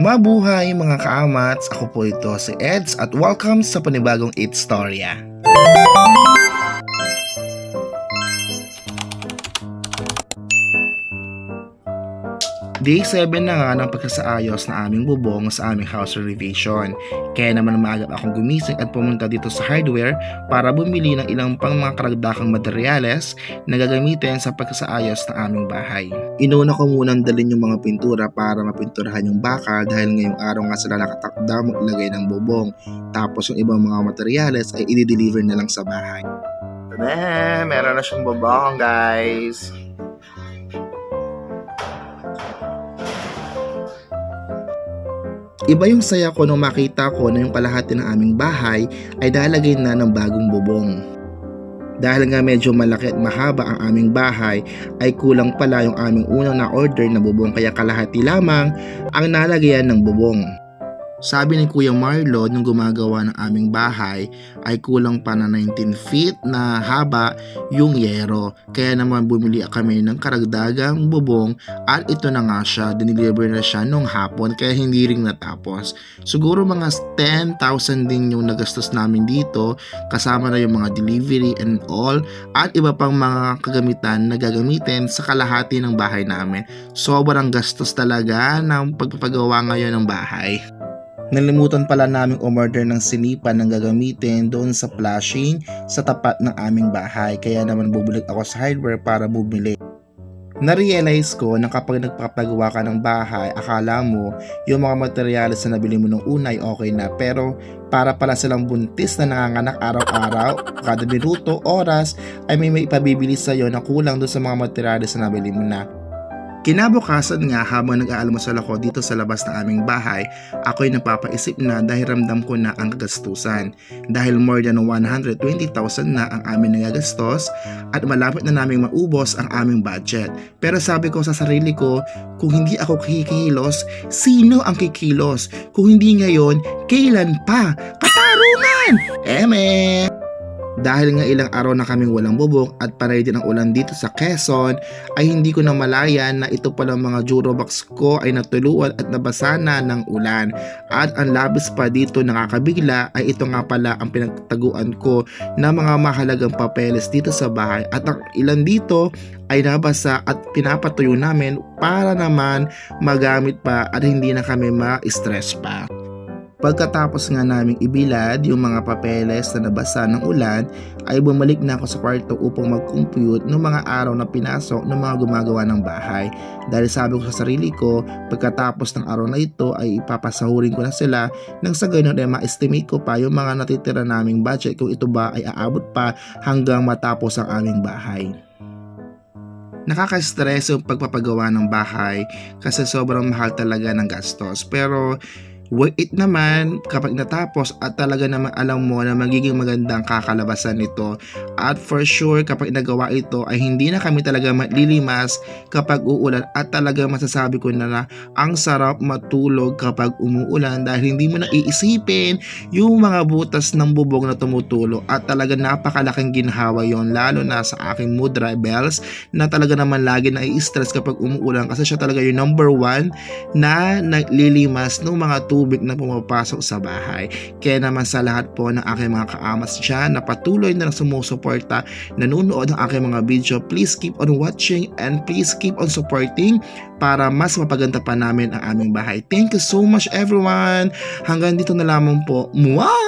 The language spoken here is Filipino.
Mabuhay mga kaamats, ako po ito si Eds at welcome sa panibagong It Storya. Day 7 na nga ng pagkasaayos na aming bubong sa aming house renovation. Kaya naman maagap akong gumising at pumunta dito sa hardware para bumili ng ilang pang mga karagdakang materyales na gagamitin sa pagkasaayos ng aming bahay. Inuna ko munang dalhin yung mga pintura para mapinturahan yung bakal dahil ngayong araw nga sila nakatakda maglagay ng bubong. Tapos yung ibang mga materyales ay i-deliver na lang sa bahay. Tada! Meron na siyang bubong, guys. Iba yung saya ko nung makita ko na yung kalahati ng aming bahay ay dalagay na ng bagong bubong. Dahil nga medyo malaki at mahaba ang aming bahay ay kulang pala yung aming unang na-order na bubong kaya kalahati lamang ang nalagyan ng bubong. Sabi ni Kuya Marlo nung gumagawa ng aming bahay ay kulang pa na 19 feet na haba yung yero. Kaya naman bumili kami ng karagdagang bubong at ito na nga siya, diniliver na siya nung hapon kaya hindi rin natapos. Siguro mga 10,000 din yung nagastos namin dito kasama na yung mga delivery and all at iba pang mga kagamitan na gagamitin sa kalahati ng bahay namin. Sobrang gastos talaga ng pagpapagawa ngayon ng bahay. Nalimutan pala naming umorder ng sinipan ng gagamitin doon sa flashing sa tapat ng aming bahay kaya naman bubulik ako sa hardware para bumili. Na-realize ko na kapag nagpapagawa ka ng bahay, akala mo yung mga materyales na nabili mo nung una ay okay na pero para pala silang buntis na nanganganak araw-araw, kada minuto, oras ay may may ipabibili sa'yo na kulang doon sa mga materyales na nabili mo na. Kinabukasan nga habang nag-aalmusal ako dito sa labas ng aming bahay, ako'y napapaisip na dahil ramdam ko na ang kagastusan. Dahil more than 120,000 na ang aming nagagastos at malapit na naming maubos ang aming budget. Pero sabi ko sa sarili ko, kung hindi ako kikilos, sino ang kikilos? Kung hindi ngayon, kailan pa? Katarungan! Eme! Dahil nga ilang araw na kaming walang bubong at panay din ang ulan dito sa Quezon, ay hindi ko na malayan na ito palang mga Jurobox ko ay natuluan at nabasa na ng ulan. At ang labis pa dito nakakabigla ay ito nga pala ang pinagtaguan ko na mga mahalagang papeles dito sa bahay at ang ilan dito ay nabasa at pinapatuyo namin para naman magamit pa at hindi na kami ma-stress pa. Pagkatapos nga naming ibilad yung mga papeles na nabasa ng ulan, ay bumalik na ako sa kwarto upang mag-compute ng mga araw na pinasok ng mga gumagawa ng bahay. Dahil sabi ko sa sarili ko, pagkatapos ng araw na ito ay ipapasahurin ko na sila nang sa ganun ay ma-estimate ko pa yung mga natitira naming budget kung ito ba ay aabot pa hanggang matapos ang aming bahay. Nakaka-stress yung pagpapagawa ng bahay kasi sobrang mahal talaga ng gastos. Pero worth it naman kapag natapos at talaga naman alam mo na magiging magandang kakalabasan nito at for sure kapag nagawa ito ay hindi na kami talaga malilimas kapag uulan. At talaga masasabi ko na na ang sarap matulog kapag umuulan dahil hindi mo na iisipin yung mga butas ng bubong na tumutulo. At talaga napakalaking ginhawa yon lalo na sa aking mood rebels na talaga naman lagi na i-stress kapag umuulan kasi siya talaga yung number one na naglilimas ng mga tubig na pumapasok sa bahay. Kaya naman sa lahat po ng aking mga kaamas dyan na patuloy na sumusuporta, nanonood ng aking mga video, please keep on watching and please keep on supporting para mas mapaganda pa namin ang aming bahay. Thank you so much everyone! Hanggang dito na lamang po. Mwah!